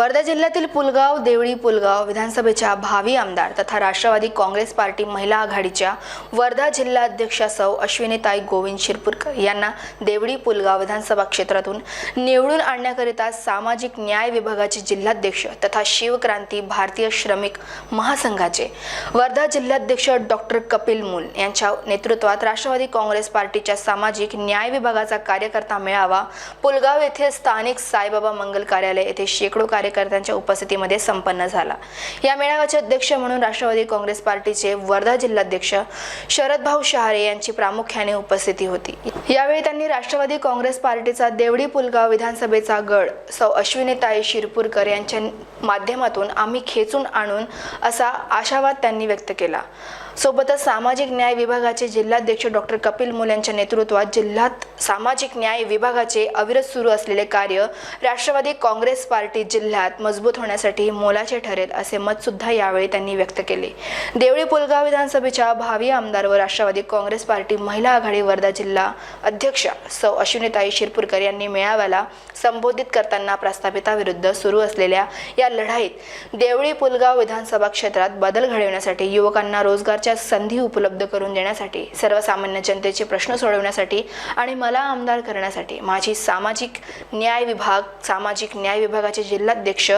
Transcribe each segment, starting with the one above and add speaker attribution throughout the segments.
Speaker 1: वर्धा जिल्ह्यातील पुलगाव देवळी पुलगाव विधानसभेच्या भावी आमदार तथा राष्ट्रवादी काँग्रेस पार्टी महिला आघाडीच्या वर्धा जिल्हा अध्यक्षा सौ अश्विनीताई गोविंद शिरपूरकर यांना देवळी पुलगाव विधानसभा क्षेत्रातून निवडून आणण्याकरिता सामाजिक न्याय विभागाचे जिल्हाध्यक्ष तथा शिवक्रांती भारतीय श्रमिक महासंघाचे वर्धा जिल्हाध्यक्ष डॉक्टर कपिल मूल यांच्या नेतृत्वात राष्ट्रवादी काँग्रेस पार्टीच्या सामाजिक न्याय विभागाचा कार्यकर्ता मेळावा पुलगाव येथे स्थानिक साईबाबा मंगल कार्यालय येथे शेकडो कार्य कार्यकर्त्यांच्या उपस्थितीमध्ये संपन्न झाला. या मेळाव्याचे अध्यक्ष म्हणून राष्ट्रवादी काँग्रेस पार्टीचे वर्धा जिल्हाध्यक्ष शरदभाऊ शहारे यांची प्रामुख्याने उपस्थिती होती. यावेळी त्यांनी राष्ट्रवादी काँग्रेस पार्टीचा देवडी पुलगाव विधानसभेचा गड सौ अश्विनीताई शिरपूरकर यांच्या माध्यमातून आम्ही खेचून आणून असा आशावाद त्यांनी व्यक्त केला. सोबतच सामाजिक न्याय विभागाचे जिल्हाध्यक्ष डॉक्टर कपिल मुल यांच्या नेतृत्वात जिल्ह्यात सामाजिक न्याय विभागाचे अविरत सुरू असलेले कार्य राष्ट्रवादी काँग्रेस पार्टी जिल्ह्यात मजबूत होण्यासाठी मोलाचे ठरेल असे मत सुद्धा यावेळी त्यांनी व्यक्त केले. देवळी पुलगाव विधानसभेच्या भावी आमदार व राष्ट्रवादी काँग्रेस पार्टी महिला आघाडी वर्धा जिल्हा अध्यक्षा सौ अश्विनीताई शिरपूरकर यांनी मेळाव्याला संबोधित करताना प्रस्थापिताविरुद्ध सुरू असलेल्या या लढाईत देवळी पुलगाव विधानसभा क्षेत्रात बदल घडविण्यासाठी युवकांना रोजगारच्या संधी उपलब्ध करून देण्यासाठी सर्वसामान्य जनतेचे प्रश्न सोडवण्यासाठी आणि मला आमदार करण्यासाठी माझी सामाजिक न्याय विभाग सामाजिक न्याय विभागाचे जिल्हाध्यक्ष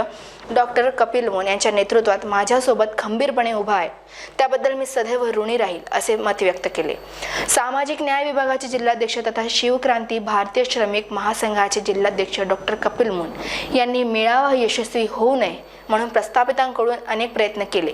Speaker 1: डॉक्टर कपिल मोन यांच्या नेतृत्वात माझ्यासोबत खंबीरपणे उभा आहे. त्याबद्दल मी सदैव ऋणी राहील असे मत व्यक्त केले. सामाजिक न्याय विभागाचे जिल्हाध्यक्ष तथा शिवक्रांती भारतीय श्रमिक महासंघाचे जिल्हाध्यक्ष डॉक्टर कपिल मुन यांनी मेळावा यशस्वी होऊ नये म्हणून प्रस्थापितांकडून अनेक प्रयत्न केले.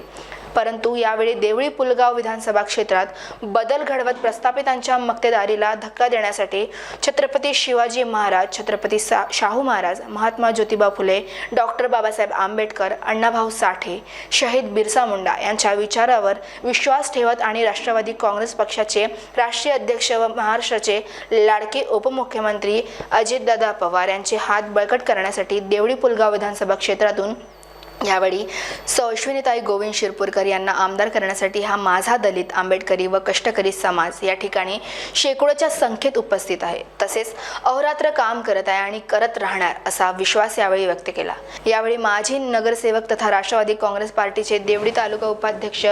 Speaker 1: परंतु यावेळी देवळी पुलगाव विधानसभा क्षेत्रात बदल घडवत प्रस्थापितांच्या मक्तेदारीला धक्का देण्यासाठी छत्रपती शिवाजी महाराज छत्रपती सा शाहू महाराज महात्मा ज्योतिबा फुले डॉक्टर बाबासाहेब आंबेडकर अण्णाभाऊ साठे शहीद बिरसा मुंडा यांच्या विचारावर विश्वास ठेवत आणि राष्ट्रवादी काँग्रेस पक्षाचे राष्ट्रीय अध्यक्ष व महाराष्ट्राचे लाडके उपमुख्यमंत्री अजितदादा पवार यांचे हात बळकट करण्यासाठी देवळी पुलगाव विधानसभा क्षेत्रातून यावेळी सौ. अश्विनीताई गोविंद शिरपूरकर यांना आमदार करण्यासाठी हा माझा दलित आंबेडकरी व कष्टकरी समाज या ठिकाणी शेकडोच्या संख्येत उपस्थित आहे. तसेच अहोरात्र काम करत आहे आणि करत राहणार असा विश्वास यावेळी व्यक्त केला. यावेळी माजी नगरसेवक तथा राष्ट्रवादी काँग्रेस पार्टीचे देवडी तालुका उपाध्यक्ष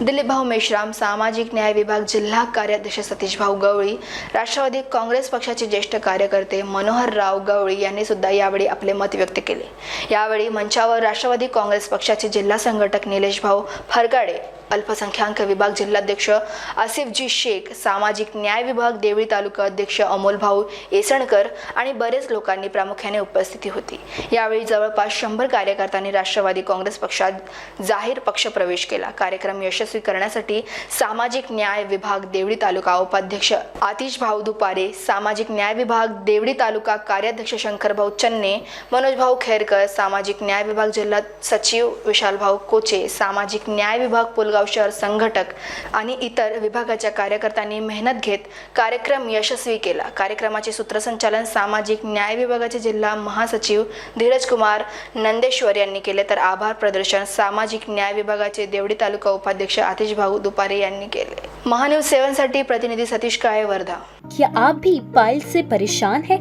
Speaker 1: दिलीपभाऊ मेश्राम सामाजिक न्याय विभाग जिल्हा कार्याध्यक्ष सतीशभाऊ गवळी राष्ट्रवादी काँग्रेस पक्षाचे ज्येष्ठ कार्यकर्ते मनोहर राव गवळी यांनी सुद्धा यावेळी आपले मत व्यक्त केले. यावेळी मंचावर राष्ट्रवादी काँग्रेस पक्षाचे जिल्हा संघटक निलेश भाऊ फरगाडे अल्पसंख्याक विभाग जिल्हाध्यक्ष आसिफजी शेख सामाजिक न्याय विभाग देवळी तालुका अध्यक्ष अमोल भाऊ येसणकर आणि बरेच लोकांनी प्रामुख्याने उपस्थिती होती. यावेळी जवळपास शंभर कार्यकर्त्यांनी राष्ट्रवादी काँग्रेस पक्षात जाहीर पक्षप्रवेश केला. कार्यक्रम यशस्वी करण्यासाठी सामाजिक न्याय विभाग देवळी तालुका उपाध्यक्ष आतिश भाऊ दुपारे सामाजिक न्याय विभाग देवळी तालुका कार्याध्यक्ष शंकरभाऊ चन्ने मनोजभाऊ खेरकर सामाजिक न्याय विभाग जिल्हा सचिव विशालभाऊ कोचे सामाजिक न्याय विभाग पुलगाव शहर संघटक आणि इतर विभागाच्या कार्यकर्त्यांनी मेहनत घेत कार्यक्रम यशस्वी केला. कार्यक्रमाचे सूत्रसंचालन सामाजिक न्याय विभागाचे जिल्हा महासचिव धीरज कुमार नंदेश्वर यांनी केले. तर आभार प्रदर्शन सामाजिक न्याय विभागाचे देवडी तालुका उपाध्यक्ष आतिश भाऊ दुपारे यांनी केले. महान्यूज सेवनसाठी प्रतिनिधी सतीश काळे वर्धा
Speaker 2: क्या आप भी पाइल से परेशान है?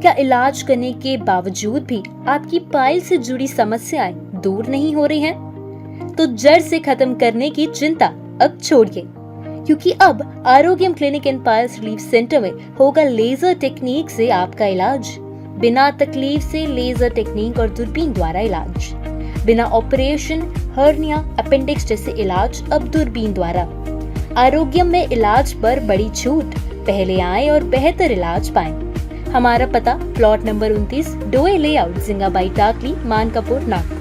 Speaker 2: क्या इलाज करने के बावजूद भी आपकी पाइल से जुड़ी समस्याएँ दूर नहीं हो रही हैं? तो जड़ से खत्म करने की चिंता अब छोड़िए। क्योंकि अब Arogyam clinic and piles relief centre में होगा लेजर टेक्निक से आपका इलाज। बिना तकलीफ़ से लेजर टेक्निक और दूरबीन द्वारा इलाज। बिना ऑपरेशन, हर्निया, अपेंडिक्स जैसे इलाज अब दूरबीन द्वारा। आरोग्यम में इलाज पर बड़ी छूट। पहले आए और बेहतर इलाज पाए। हमारा पता, प्लॉट नंबर 29 डोए लेआउट, जिंगाबाई, टाकली मानकापुर नागपुर।